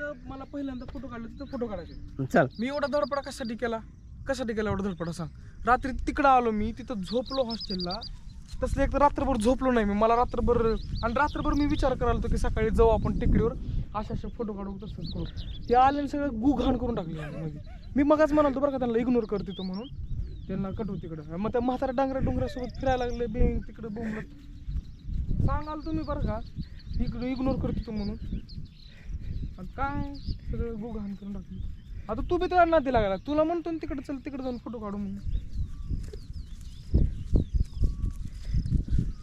मला पहिल्यांदा फोटो काढले तिथं फोटो काढायचे. चल. मी एवढा धडपडा कशासाठी केला? कशासाठी केला एवढा धडपडा सांग? रात्री तिकडं आलो मी तिथं झोपलो हॉस्टेलला तसलं एक तर रात्रभर झोपलो नाही मी. मला रात्रभर आणि रात्रभर मी विचार करायला होतो की सकाळी जाऊ आपण टेकडीवर असे असे फोटो काढू तसंच करू. ते आले सगळं गु घाण करून टाकले मध्ये. मी मगच म्हणालो बरं का त्यांना इग्नोर कर तिथं म्हणून. त्यांना कटू तिकडं. मग त्या म्हाताऱ्या डांगऱ्या डोंगऱ्यासोबत फिरायला लागले बेंग तिकडं बोंबलत. सांगाल तुम्ही बरं का? इकडं इग्नोर करतो तू म्हणून. आणि काय सगळं गु घाण करून टाकलं. आता तू बी तुला नाती लागला. तुला म्हणतो ना तिकडे चल तिकडे जाऊन फोटो काढू म्हणून.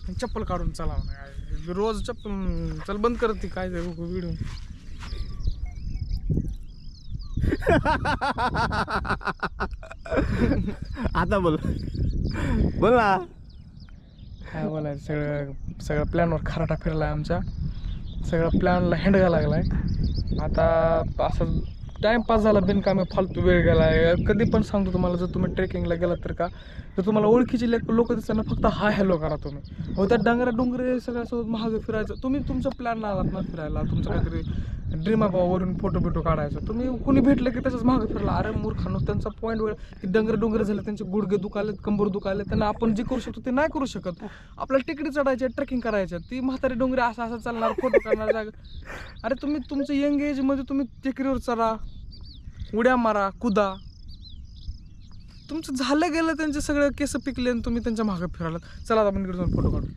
आणि चप्पल काढून चला म्हणे. रोज चप्पल चल बंद करत ती काय व्हिडिओ आता बोल. बोल ना. काय बोलायचं? सगळं सगळं प्लॅनवर खराटा फिरलाय आमच्या सगळं प्लॅनला हेंडगा लागलाय. आता असं टाईमपास झाला बिनकामे फालतू वेळ गेला कधी पण सांगतो तुम्हाला जर तुम्ही ट्रेकिंगला गेलात तर का तर तुम्हाला ओळखीचे लोक दिसताना फक्त हाय हॅलो करा तुम्ही. हो त्या डांगरा डोंगरे सगळ्यासोबत महाग फिरायचं. तुम्ही तुमचा प्लॅन आलात ना फिरायला तुमचं काहीतरी ड्रीम वरून फोटो बिटो काढायचो. तुम्ही कुणी भेटलं की त्याच्याच मागे फिरला. अरे मूर्खानो त्यांचा पॉईंट वेळ की डंगर डोंगर झाले त्यांचे गुडघे दुखाले कंबर दुखाले त्यांना आपण जे करू शकतो ते नाही करू शकत. आपल्याला टिकडी चढायचे ट्रेकिंग करायचे ती म्हातारी डोंगरी असं असं चालणार फोटो काढणार जागा. अरे तुम्ही तुमचं यंग एजमध्ये तुम्ही टेकडीवर चढा उड्या मारा कुदा. तुमचं झालं गेलं त्यांचे सगळे केस पिकले आणि तुम्ही त्यांच्या मागे फिरायला चला आता आपण इकडे जाऊन फोटो काढू.